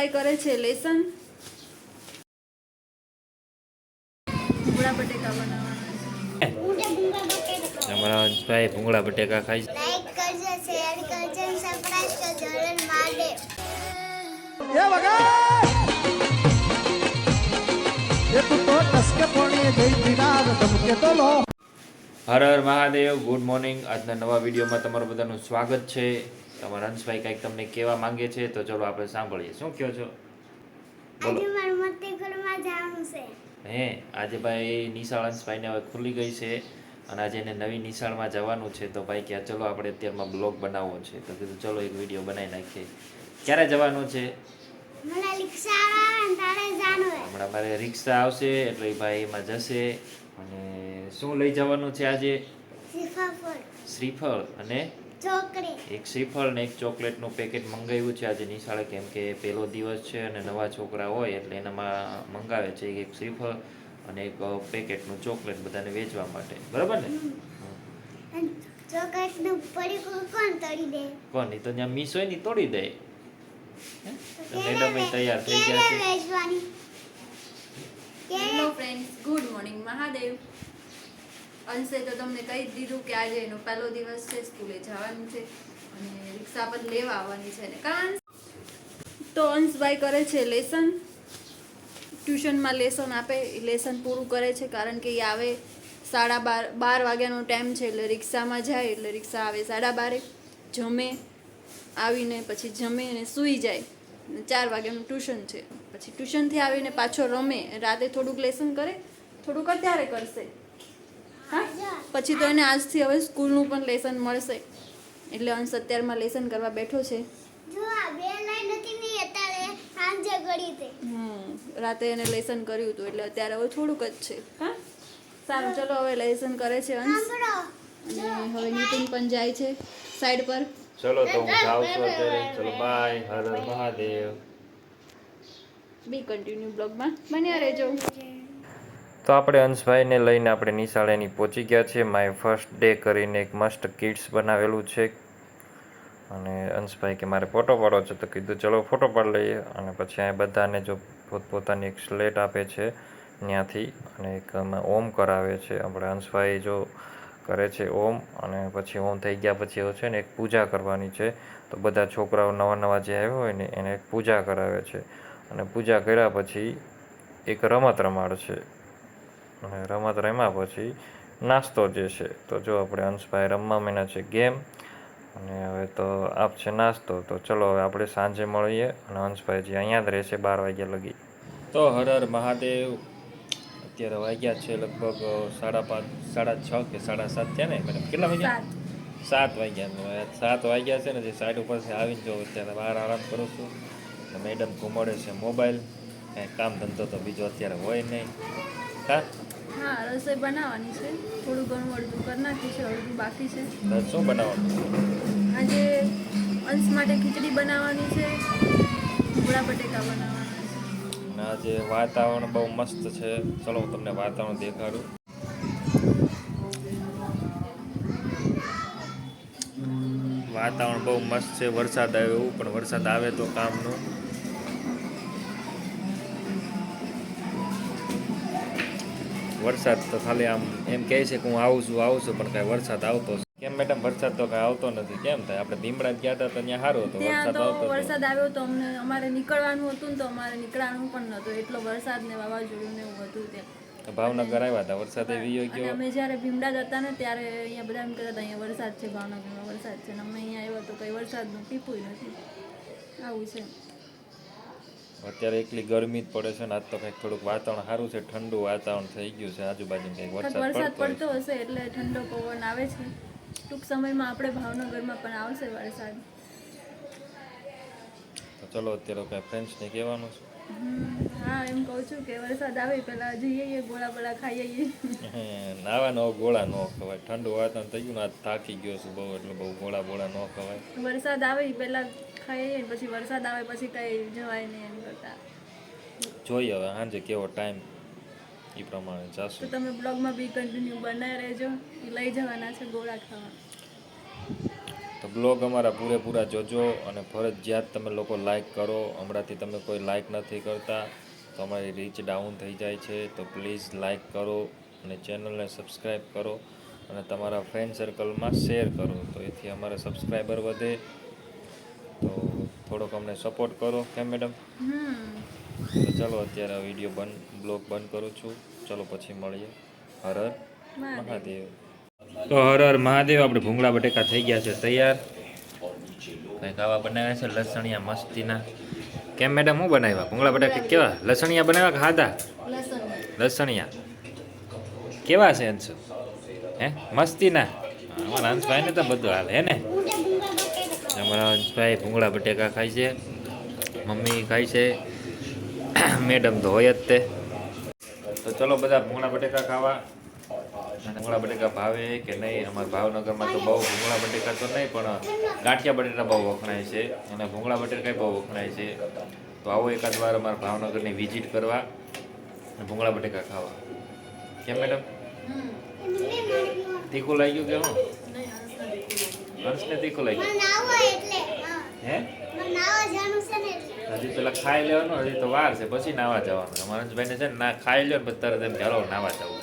અંશભાઈ કરે છે લેસન. ભૂંગળા બટેકા બનાવવાના અમારા અંશભાઈ ભૂંગળા બટેકા ખાય છે. લાઈક કરજો શેર કરજો સબસ્ક્રાઇબ કરજો હર મહાદેવ. એ તું તો ટસકે પોણી જઈ દિનાર ધમકે તો લો. હર હર મહાદેવ ગુડ મોર્નિંગ આજના નવા વિડીયોમાં તમારું બધાનું સ્વાગત છે. તમારા હંસભાઈ કાંઈક તમને કહેવા માંગે છે તો ચલો આપણે સાંભળીએ. શું કહો છો? બોલો. હે આજે ભાઈ નિશાળ હંસભાઈને હવે ખુલી ગઈ છે અને આજે એને નવી નિશાળમાં જવાનું છે તો ભાઈ કે ચલો આપણે અત્યારમાં બ્લોગ બનાવવો છે. તો કીધું ચલો એક વીડિયો બનાવી નાખીએ. ક્યારે જવાનું છે? હમણાં મારે રિક્ષા આવશે એટલે ભાઈ એમાં જશે અને શું લઈ જવાનું છે આજે? શ્રીફળ. અને? એક શ્રીફળ ને એક ચોકલેટનું પેકેટ મંગાવ્યું છે આજે નિશાળે કેમ કે પહેલો દિવસ છે અને નવા છોકરા હોય એટલે એનામાં મંગાવે છે એક શ્રીફળ અને એક પેકેટનું ચોકલેટ બધાને વેચવા માટે. બરાબર ને? ચોકલેટનું કોણ તોડી દે? કોણ? તો ત્યાં મિસ હોય ને તોડી દે. મેડમ તૈયાર થઈ ગયા છે. Hello friends good morning Mahadev. અંશે તો તમને કહી દીધું કે આજે એનો પહેલો દિવસ છે, સ્કૂલે જવાનું છે અને રિક્ષા પર લેવા આવવાની છે. ને કારણ તો અંશભાઈ કરે છે લેસન, ટ્યુશનમાં લેસન આપે લેસન પૂરું કરે છે કારણ કે એ આવે સાડા બાર બાર વાગ્યાનો ટાઈમ છે એટલે રિક્ષામાં જાય એટલે રિક્ષા આવે સાડા બારે, જમે, આવીને પછી જમે અને સૂઈ જાય. ચાર વાગ્યાનું ટ્યુશન છે. પછી ટ્યુશનથી આવીને પાછો રમે, રાતે થોડુંક લેસન કરે, થોડુંક અત્યારે કરશે. હા? પછી તો એને આજથી હવે સ્કૂલનું પણ લેસન મળશે. એટલે અંશ અત્યારમાં લેસન કરવા બેઠો છે. જો આ બે લાઈન હતી ને અત્યારે સાંજે ગળી તે હમ રાતે એને લેસન કર્યું હતું એટલે અત્યારે હવે થોડુંક જ છે. હા? સારું ચલો હવે લેસન કરે છે અંશ. અને હવે નીતિન પણ જાય છે સાઈડ પર. ચલો તો હું જાઉં છું અત્યારે. ચલો બાય હર હર મહાદેવ. બી કન્ટિન્યુ બ્લોગમાં બન્યા રહેજો. તો આપણે અંશભાઈને લઈને આપણે નિશાળેની પહોંચી ગયા છીએ. માય ફર્સ્ટ ડે કરીને એક મસ્ત કિડ્સ બનાવેલું છે. અને અંશભાઈ કે મારે ફોટો પાડવો છે તો કીધું ચલો ફોટો પાડી લઈએ. અને પછી અહીં બધાને જો પોતપોતાની એક સ્લેટ આપે છે ત્યાંથી અને એક ઓમ કરાવે છે. આપણે અંશભાઈ જો કરે છે ઓમ અને પછી ઓમ થઈ ગયા પછી હવે છે ને એક પૂજા કરવાની છે. તો બધા છોકરાઓ નવા નવા જે આવ્યા હોય ને એને એક પૂજા કરાવે છે. અને પૂજા કર્યા પછી એક રમત રમાડશે અને રમત રમ્યા પછી નાસ્તો જે છે તો જો આપણે અંશભાઈ રમવા માંડ્યા છે ગેમ અને હવે તો આપશે નાસ્તો તો ચલો હવે આપણે સાંજે મળીએ અને અંશભાઈજી અહીંયા જ રહેશે બાર વાગ્યા લગી. તો હર હર મહાદેવ. અત્યારે વાગ્યા છે લગભગ સાડા પાંચ સાડા છ કે સાડા સાત થયા ને? મેડમ કેટલા વાગ્યા? સાત. વાગ્યા સાત વાગ્યા છે ને જે સાઈડ ઉપરથી આવીને જો અત્યારે બહાર આરામ કરું છું. મેડમ ઘુમાડે છે મોબાઈલ કાંઈ કામ ધંધો તો બીજો અત્યારે હોય નહીં. હા? હા રસોઈ બનાવવાની છે. થોડું ઘણું અડધું કરી નાખ્યું છે અડધું બાકી છે. શું બનાવવાનું આજે અંશ માટે ખીચડી બનાવવાની છે ભૂંગળા બટેકા બનાવવાના છે. અને આજે વાતાવરણ બહુ મસ્ત છે. ચલો હું તમને વાતાવરણ દેખાડું. વાતાવરણ બહુ મસ્ત છે. વરસાદ આવે એવું પણ વરસાદ આવે તો કામનું. વરસાદ તો ખાલી આમ એમ કહે છે કે હું આવું છું આવું છું પણ કાંઈ વરસાદ આવતો. કેમ મેડમ વરસાદ તો કાંઈ આવતો નથી કેમ થાય? આપણે ભીમડા ગયા હતા તો ત્યાં સારું હતું ત્યાં વરસાદ આવતો હતો. વરસાદ આવ્યો તો અમને અમારે નીકળવાનું હતું ને તો અમારે નીકળવાનું પણ નહોતું એટલો વરસાદ ને વાવાઝોડું ને એવું હતું ત્યાં. ભાવનગર આવ્યા હતા વરસાદ એવી ગયો અમે જ્યારે ભીમડા જતા ને ત્યારે અહીંયા બધા એમ કહેતા હતા અહીંયા વરસાદ છે ભાવનગરમાં વરસાદ છે. ને અમે અહીંયા આવ્યા તો કંઈ વરસાદનું ટીપું નથી. આવું છે. અત્યારે એકલી ગરમી જ પડે છે ને આજ તો કંઈક થોડુંક વાતાવરણ સારું છે ઠંડુ વાતાવરણ થઈ ગયું છે આજુબાજુ કંઈક વરસાદ પડતો હશે એટલે ઠંડો પવન આવે છે. ટૂંક સમયમાં આપણે ભાવનગરમાં પણ આવશે વરસાદ. ચલો અત્યારે કાંઈ ફ્રેન્ડ્સને કહેવાનું છે. હા એમ કહું છું કે વરસાદ આવે પહેલા જઈએ ગોળા બોળા ખાઈએ નાવા નો ગોળા ન ખવાય. ઠંડુ વાતાવરણ થઈ ગયું ને આજ થાકી ગયો છું બહુ એટલે બહુ ગોળા બોળા ન ખવાય. વરસાદ આવે પહેલાં ખાઈએ પછી વરસાદ આવે પછી કઈ જવાય નહીં એમ કરતા. જોઈએ હવે સાંજે કેવો ટાઈમ એ પ્રમાણે તો જાશું. તમે બ્લોગમાં બી કન્ટિન્યુ બનાવી રહેજો. એ લઈ જવાના છે ગોળા ખાવા. તો બ્લોગ અમારા પૂરેપૂરા જોજો અને ફરજિયાત તમે લોકો લાઈક કરો. હમણાંથી તમે કોઈ લાઈક નથી કરતા તો અમારી રીચ ડાઉન થઈ જાય છે. તો પ્લીઝ લાઈક કરો અને ચેનલને સબસ્ક્રાઈબ કરો અને તમારા ફ્રેન્ડ સર્કલમાં શેર કરો. તો એથી અમારા સબસ્ક્રાઈબર વધે. તો થોડોક અમને સપોર્ટ કરો કેમ મેડમ તો ચાલો અત્યારે આ વીડિયો બંધ બ્લોગ બંધ કરું છું. ચલો પછી મળીએ. હર હર. મહાદેવ. તો હર હર મહાદેવ, આપણે ભૂંગળા બટેકા થઈ ગયા છે તૈયાર. કંઈક આવા બનાવ્યા છે, લસણિયા મસ્તીના. કેમ મેડમ, હું બનાવ્યા? ભૂંગળા બટેકા કેવા? લસણિયા બનાવ્યા ખાધા લસણિયા. કેવા છે અંશુ? હે? મસ્તીના? અમારા અંશભાઈને તો બધું હાલ, હે ને? અમારા અંશભાઈ ભૂંગળા બટેકા ખાય છે, મમ્મી ખાય છે, મેડમ તો હોય જ તે. તો ચલો બધા ભૂંગળા બટેકા ખાવા. ભૂંગળા બટેકા ભાવે કે નહીં? અમારા ભાવનગરમાં તો બહુ ભૂંગળા બટેકા તો નહીં, પણ ગાંઠિયા બટેટા બહુ વખણાય છે. અને ભૂંગળા બટેકા બહુ વખણાય છે. તો આવો એકાદ વાર અમારા ભાવનગરની વિઝિટ કરવા અને ભૂંગળા બટેકા ખાવા. કેમ મેડમ. તીખું લાગ્યું કે હું. હંસને તીખું લાગ્યું. હા. હજી પેલા ખાઈ લેવાનું, હજી તો વાર છે. પછી નાવા જવાનું. અમારા ભાઈને છે ને, ના ખાઈ લ્યો ને, પછી તરત એમ ચાલો નાવા જવું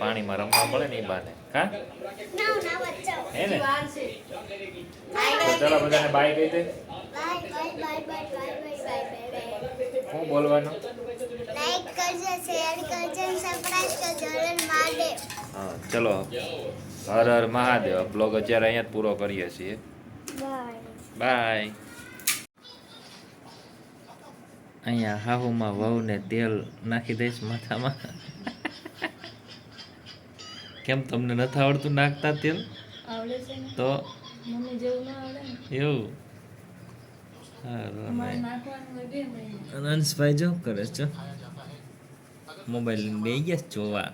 પાણીમાં રમવા મળે ને એ બાને. હા? હે ને? ચાલો, બધાને બાય કહી દે. શું બોલવાનું? હા, ચલો. હર હર મહાદેવ. બ્લોગ અત્યારે અહીંયા પૂરો કરીએ છીએ. બાય બાય અહીંયા હાહુમાં વહુને તેલ નાખી દઈશ માથામાં. કેમ તમને નથી આવડતું નાખતા તેલ? આવડે છે તો? મમ્મી જેવું ના આવડે એવું? અને જો કરે છે. મોબાઈલ બે ગયા જોવા.